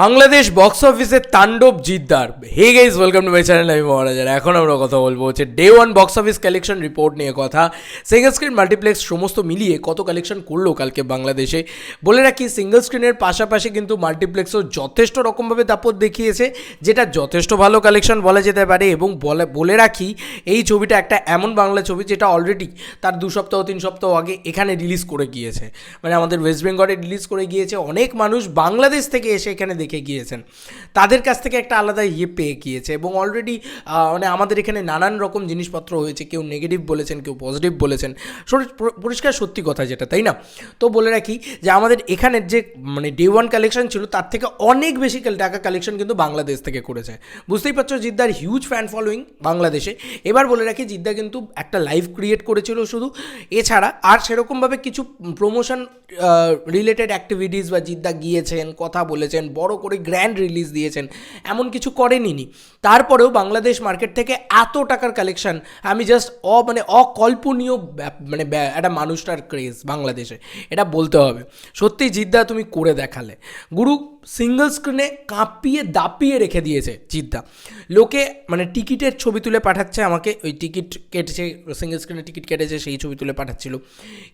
Bangladesh box অফিসে তাণ্ডব জিদ্দার। Hey guys welcome to my channel আমি মহারাজার এখন আমরা কথা বলব হচ্ছে day one box office collection report নিয়ে কথা। সিঙ্গেল স্ক্রিন মাল্টিপ্লেক্স সমস্ত মিলিয়ে কত কালেকশন করল কালকে বাংলাদেশে? বলে রাখি সিঙ্গেল স্ক্রিনের পাশাপাশি কিন্তু মাল্টিপ্লেক্সও যথেষ্ট রকমভাবে দাপট দেখিয়েছে, যেটা যথেষ্ট ভালো কালেকশন বলা যেতে পারে। এবং বলে রাখি, এই ছবিটা একটা এমন বাংলা ছবি যেটা অলরেডি তার দু সপ্তাহ, তিন সপ্তাহ আগে এখানে রিলিজ করে গিয়েছে। মানে আমাদের ওয়েস্ট বেঙ্গলে রিলিজ করে গিয়েছে। অনেক মানুষ বাংলাদেশ থেকে এসে এখানে দেখে গিয়েছেন। তাদের কাছ থেকে একটা আলাদা ইয়ে পেয়ে গিয়েছে এবং অলরেডি মানে আমাদের এখানে নানান রকম জিনিসপত্র হয়েছে, কেউ নেগেটিভ বলেছেন, কেউ পজিটিভ বলেছেন। পরিষ্কার সত্যি কথা যেটা, তাই না? তো বলে রাখি যে আমাদের এখানের যে মানে ডে ওয়ান কালেকশন ছিল, তার থেকে অনেক বেশি টাকা কালেকশন কিন্তু বাংলাদেশ থেকে করেছে। বুঝতেই পারছ, জিদ্দার হিউজ ফ্যান ফলোয়িং বাংলাদেশে। এবার বলে রাখি, জিদ্দা কিন্তু একটা লাইভ ক্রিয়েট করেছিল শুধু। এছাড়া আর সেরকমভাবে কিছু প্রমোশন রিলেটেড অ্যাক্টিভিটিস বা জিদ্দা গিয়েছেন, কথা বলেছেন, বড় করে গ্র্যান্ড রিলিজ দিয়েছেন, এমন কিছু করেনি তারপরেও বাংলাদেশ মার্কেট থেকে এত টাকার কালেকশন আমি জাস্ট অ মানে অকল্পনীয় মানে একটা মানুষটার ক্রেজ বাংলাদেশে, এটা বলতে হবে। সত্যি জিদ্দা, তুমি করে দেখালে। গুরু সিঙ্গল স্ক্রিনে কাঁপিয়ে দাপিয়ে রেখে দিয়েছে জিদ্দা। লোকে মানে টিকিটের ছবি তুলে পাঠাচ্ছে, আমাকে ওই টিকিট কেটেছে সিঙ্গল স্ক্রিনে টিকিট কেটেছে, সেই ছবি তুলে পাঠাচ্ছিল।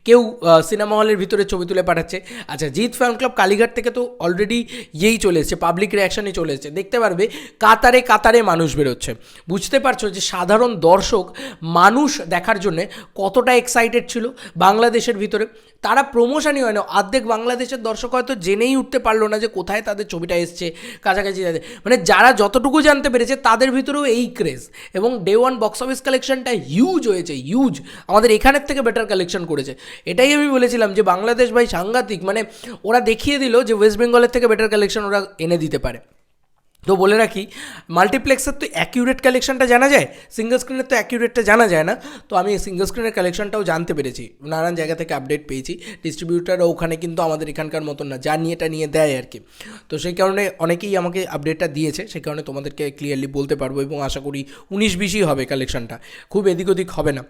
কেউ সিনেমা হলের ভিতরে ছবি তুলে পাঠাচ্ছে। আচ্ছা জিৎ ফ্যান ক্লাব কালীঘাট থেকে তো অলরেডি ইয়েই চলে এসেছে পাবলিক রিয়াকশনই চলে এসেছে। দেখতে পারবে, কাতারে কাতারে মানুষ বেরোচ্ছে। বুঝতে পারছ যে সাধারণ দর্শক, মানুষ দেখার জন্যে কতটা এক্সাইটেড ছিল বাংলাদেশের ভিতরে। তারা প্রমোশনই হয় না। অর্ধেক বাংলাদেশের দর্শক হয়তো জেনেই উঠতে পারল না যে কোথায় তাদের ছবিটা এসছে, কাছাকাছি মানে যারা যতটুকু জানতে পেরেছে, তাদের ভিতরেও এই ক্রেজ এবং ডে ওয়ান বক্স অফিস কালেকশনটা হিউজ হয়েছে হিউজ আমাদের এখানের থেকে বেটার কালেকশন করেছে। এটাই আমি বলেছিলাম যে, বাংলাদেশ ভাই সাংঘাতিক মানে ওরা দেখিয়ে দিল যে ওয়েস্ট বেঙ্গলের থেকে বেটার কালেকশন ওরা এনে দিতে পারে। তো বলে রাখি মাল্টিপ্লেক্সের তো অ্যাকিউরেট কালেকশনটা জানা যায় সিঙ্গল স্ক্রিনের তো অ্যাকিউরেটটা জানা যায় না। তো আমি সিঙ্গল স্ক্রিনের কালেকশনটাও জানতে পেরেছি, নানান জায়গা থেকে আপডেট পেয়েছি। ডিস্ট্রিবিউটারও ওখানে কিন্তু আমাদের এখানকার মতন না, যা নিয়ে এটা নিয়ে দেয় আর কি। তো সেই কারণে অনেকেই আমাকে আপডেটটা দিয়েছে, সেই কারণে তোমাদেরকে ক্লিয়ারলি বলতে পারব এবং আশা করি উনিশ বিশই হবে কালেকশনটা খুব এদিক ওদিক হবে না।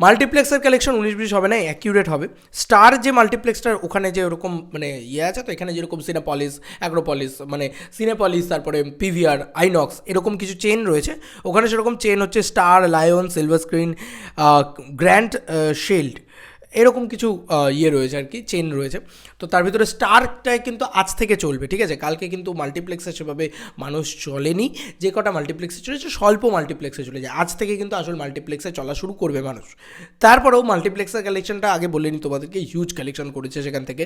মাল্টিপ্লেক্সের কালেকশন উনিশ বিশ হবে না অ্যাকিউরেট হবে। স্টার যে মাল্টিপ্লেক্সটার ওখানে যে ওরকম মানে ইয়ে আছে তো, এখানে যেরকম সিনেপলিস অ্যাগ্রোপলিস মানে সিনেপলিস তারপরে পিভিআর আইনক্স এরকম কিছু চেন রয়েছে। ওখানে সেরকম চেন হচ্ছে Star Lion Silver Screen Grand Shield এরকম কিছু ইয়ে রয়েছে আর কি চেন রয়েছে। তো তার ভিতরে স্টারটাই কিন্তু আজ থেকে চলবে, ঠিক আছে? কালকে কিন্তু মাল্টিপ্লেক্সে সেভাবে মানুষ চলেনি। যে কটা মাল্টিপ্লেক্সে চলেছে, স্বল্প মাল্টিপ্লেক্সে চলে যায়। আজ থেকে কিন্তু আসল মাল্টিপ্লেক্সে চলা শুরু করবে মানুষ। তারপরেও মাল্টিপ্লেক্সের কালেকশনটা আগে বলিনি, তোমাদেরকে হিউজ কালেকশন করেছে সেখান থেকে।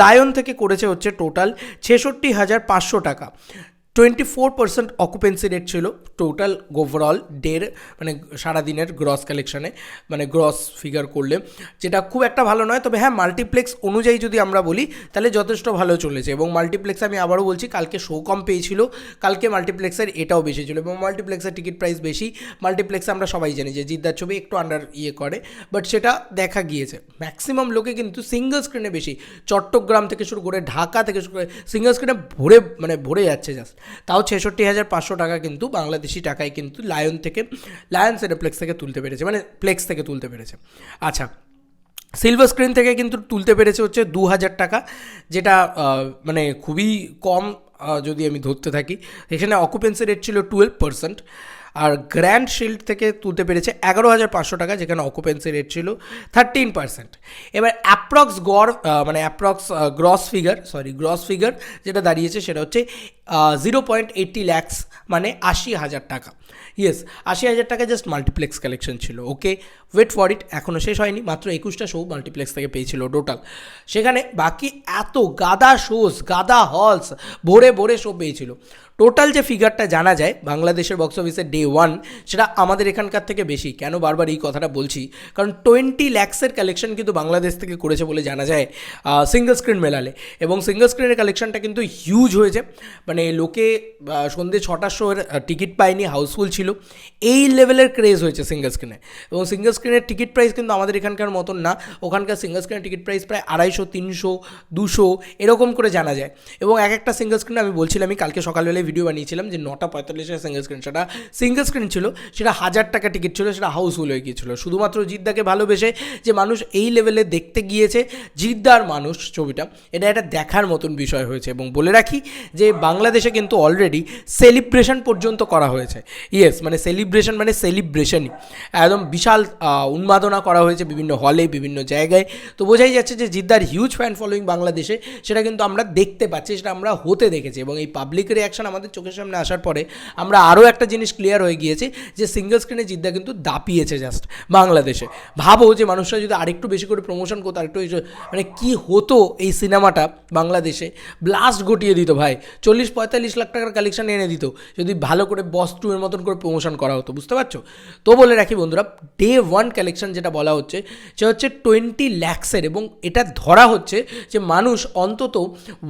লায়ন থেকে করেছে হচ্ছে টোটাল ছেষট্টি হাজার পাঁচশো টাকা। Twenty four percent occupancy rate ছিল টোটাল ওভারঅল ডের মানে সারাদিনের গ্রস কালেকশানে মানে গ্রস ফিগার করলে, যেটা খুব একটা ভালো নয়। তবে হ্যাঁ মাল্টিপ্লেক্স অনুযায়ী যদি আমরা বলি, তাহলে যথেষ্ট ভালো চলেছে এবং মাল্টিপ্লেক্স আমি আবারও বলছি, কালকে শো কম পেয়েছিল, কালকে মাল্টিপ্লেক্সের এটাও বেশি ছিল এবং মাল্টিপ্লেক্সের টিকিট প্রাইস বেশি। মাল্টিপ্লেক্সে আমরা সবাই জানি যে জিদ্দার ছবি একটু আন্ডার ইয়ে করে বাট সেটা দেখা গিয়েছে। ম্যাক্সিমাম লোকে কিন্তু সিঙ্গল স্ক্রিনে বেশি, চট্টগ্রাম থেকে শুরু করে ঢাকা থেকে শুরু করে সিঙ্গল স্ক্রিনে ভরে মানে ভরে যাচ্ছে জাস্ট তাও ছেষট্টি হাজার পাঁচশো টাকা কিন্তু বাংলাদেশি টাকায় কিন্তু লায়ন থেকে লায়ন সিনেপ্লেক্স থেকে তুলতে পেরেছে মানে প্লেক্স থেকে তুলতে পেরেছে। আচ্ছা সিলভার স্ক্রিন থেকে কিন্তু তুলতে পেরেছে হচ্ছে দু হাজার টাকা, যেটা মানে খুবই কম যদি আমি ধরতে থাকি। এখানে অকুপেন্সি রেট ছিল টুয়েলভ পার্সেন্ট আর গ্র্যান্ড শিল্ড থেকে তুলতে পেরেছে এগারো হাজার পাঁচশো টাকা, যেখানে অকুপেন্সি রেট ছিল থার্টিন পার্সেন্ট এবার অ্যাপ্রক্স গড় মানে approx gross figure sorry gross figure যেটা দাঁড়িয়েছে সেটা হচ্ছে জিরো পয়েন্ট এইট্টি ল্যাক্স মানে আশি হাজার টাকা। ইয়েস আশি হাজার টাকা জাস্ট মাল্টিপ্লেক্স কালেকশন ছিল ওকে ওয়েট ফর ইট এখনও শেষ হয়নি মাত্র একুশটা শো মাল্টিপ্লেক্স থেকে পেয়েছিল টোটাল সেখানে বাকি এত গাদা শোজ গাদা হলস ভোরে ভোরে শো পেয়েছিল। টোটাল যে ফিগারটা জানা যায় বাংলাদেশের বক্স অফিসের ডে ওয়ান সেটা আমাদের এখানকার থেকে বেশি। কেন বারবার এই কথাটা বলছি? কারণ টোয়েন্টি ল্যাক্সের কালেকশন কিন্তু বাংলাদেশ থেকে করেছে বলে জানা যায় সিঙ্গল স্ক্রিন মেলালে। এবং সিঙ্গল স্ক্রিনের কালেকশনটা কিন্তু হিউজ হয়েছে। মানে লোকে আহ, সন্ধ্যে ছটার শোয়ের টিকিট পায়নি হাউসফুল ছিল। এই লেভেলের ক্রেজ হয়েছে সিঙ্গল স্ক্রিনে এবং সিঙ্গল স্ক্রিনের টিকিট প্রাইস কিন্তু আমাদের এখানকার মতন না। ওখানকার সিঙ্গেল স্ক্রিনের টিকিট প্রাইস প্রায় আড়াইশো, তিনশো, দুশো, এরকম করে জানা যায়। এবং এক একটা সিঙ্গেল স্ক্রিন আমি বলছিলাম, আমি কালকে সকালবেলায় ভিডিও বানিয়েছিলাম যে নটা পঁয়তাল্লিশের সিঙ্গেল স্ক্রিন সেটা সিঙ্গেল স্ক্রিন ছিল, সেটা হাজার টাকা টিকিট ছিল, সেটা হাউসফুল হয়ে গিয়েছিল। শুধুমাত্র জিদ্দাকে ভালোবেসে যে মানুষ এই লেভেলে দেখতে গিয়েছে, জিদ্দার মানুষ ছবিটা, এটা একটা দেখার মতন বিষয় হয়েছে। এবং বলে রাখি যে বাংলাদেশে কিন্তু অলরেডি সেলিব্রেশন পর্যন্ত করা হয়েছে। ইয়েস মানে সেলিব্রেশন মানে সেলিব্রেশনই একদম বিশাল উন্মাদনা করা হয়েছে বিভিন্ন হলে, বিভিন্ন জায়গায়। তো বোঝাই যাচ্ছে যে জিদ্দার হিউজ ফ্যান ফলোয়িং বাংলাদেশে, সেটা কিন্তু আমরা দেখতে পাচ্ছি, সেটা আমরা হতে দেখেছি এবং এই পাবলিক রিয়াকশন আমাদের চোখের সামনে আসার পরে আমরা আরও একটা জিনিস ক্লিয়ার হয়ে গিয়েছে যে সিঙ্গেল স্ক্রিনে জিদ্দা কিন্তু দাপিয়েছে জাস্ট বাংলাদেশে। ভাবো যে মানুষরা যদি আরেকটু বেশি করে প্রমোশন করতো, আরেকটু মানে কি হতো এই সিনেমাটা বাংলাদেশে? ব্লাস্ট ঘটিয়ে দিত ভাই। চল্লিশ, পঁয়তাল্লিশ লাখ টাকার কালেকশন এনে দিত, যদি ভালো করে বস টু এর মতন করে প্রমোশন করা হতো, বুঝতে পারছ? তো বলে রাখি বন্ধুরা ডে ওয়ান কালেকশন যেটা বলা হচ্ছে সে হচ্ছে টোয়েন্টি ল্যাক্সের এবং এটা ধরা হচ্ছে যে মানুষ অন্তত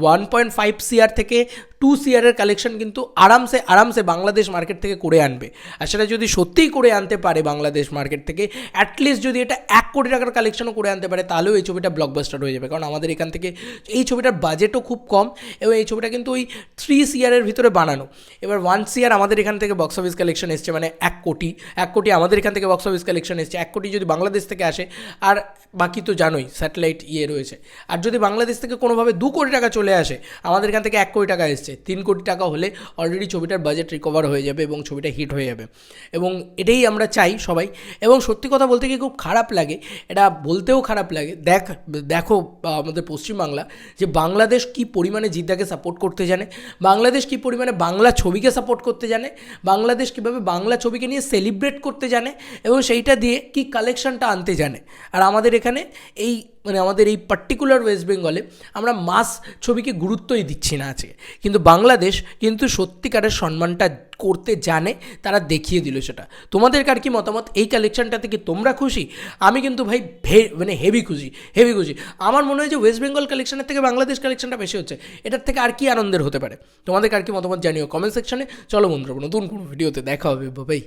ওয়ান পয়েন্ট ফাইভ সিআর থেকে টু সিআরের কালেকশন কিন্তু আরামসে আরামসে বাংলাদেশ মার্কেট থেকে করে আনবে। আর সেটা যদি সত্যিই করে আনতে পারে বাংলাদেশ মার্কেট থেকে অ্যাটলিস্ট যদি এটা এক কোটি টাকার কালেকশনও করে আনতে পারে, তাহলেও এই ছবিটা ব্লকবাস্টার হয়ে যাবে। কারণ আমাদের এখান থেকে এই ছবিটার বাজেটও খুব কম এবং এই ছবিটা কিন্তু ওই থ্রি সিআরের ভিতরে বানানো। এবার ওয়ান সিআর আমাদের এখান থেকে বক্স অফিস কালেকশন এসছে মানে এক কোটি এক কোটি আমাদের এখান থেকে বক্স অফিস কালেকশন এসছে। এক কোটি যদি বাংলাদেশ থেকে আসে, আর বাকি তো জানোই, স্যাটেলাইট ইয়ে রয়েছে। আর যদি বাংলাদেশ থেকে কোনোভাবে দু কোটি টাকা চলে আসে, আমাদের এখান থেকে এক কোটি টাকা এসছে। তিন কোটি টাকা হলে অলরেডি ছবিটার বাজেট রিকভার হয়ে যাবে এবং ছবিটা হিট হয়ে যাবে। এবং এটাই আমরা চাই সবাই। এবং সত্যি কথা বলতে গিয়ে খুব খারাপ লাগে, এটা বলতেও খারাপ লাগে। দেখ, দেখো আমাদের পশ্চিমবাংলা, যে বাংলাদেশ কি পরিমাণে জিদ্দাকে সাপোর্ট করতে জানে? বাংলাদেশ কি পরিমাণে বাংলা ছবিকে সাপোর্ট করতে জানে? বাংলাদেশ কীভাবে বাংলা ছবিকে নিয়ে সেলিব্রেট করতে জানে? এবং সেইটা দিয়ে কি কালেকশনটা আনতে জানে। আর আমাদের এখানে এই মানে আমাদের এই পার্টিকুলার ওয়েস্ট বেঙ্গলে আমরা মাস ছবিকে গুরুত্বই দিচ্ছি না আজকে। কিন্তু বাংলাদেশ কিন্তু সত্যিকারের সম্মানটা করতে জানে, তারা দেখিয়ে দিল সেটা। তোমাদের কার কি মতামত? এই কালেকশনটাতে থেকে তোমরা খুশি? আমি কিন্তু ভাই ভে মানে হেভি খুশি হেভি খুশি। আমার মনে হয় যে ওয়েস্ট বেঙ্গল কালেকশনের থেকে বাংলাদেশ কালেকশনটা বেশি হচ্ছে। এটার থেকে আর কি আনন্দের হতে পারে? তোমাদের কার কি মতামত জানিও কমেন্ট সেকশনে। চলো বন্ধুরা, নতুন কোনো ভিডিওতে দেখা হবে বাবাই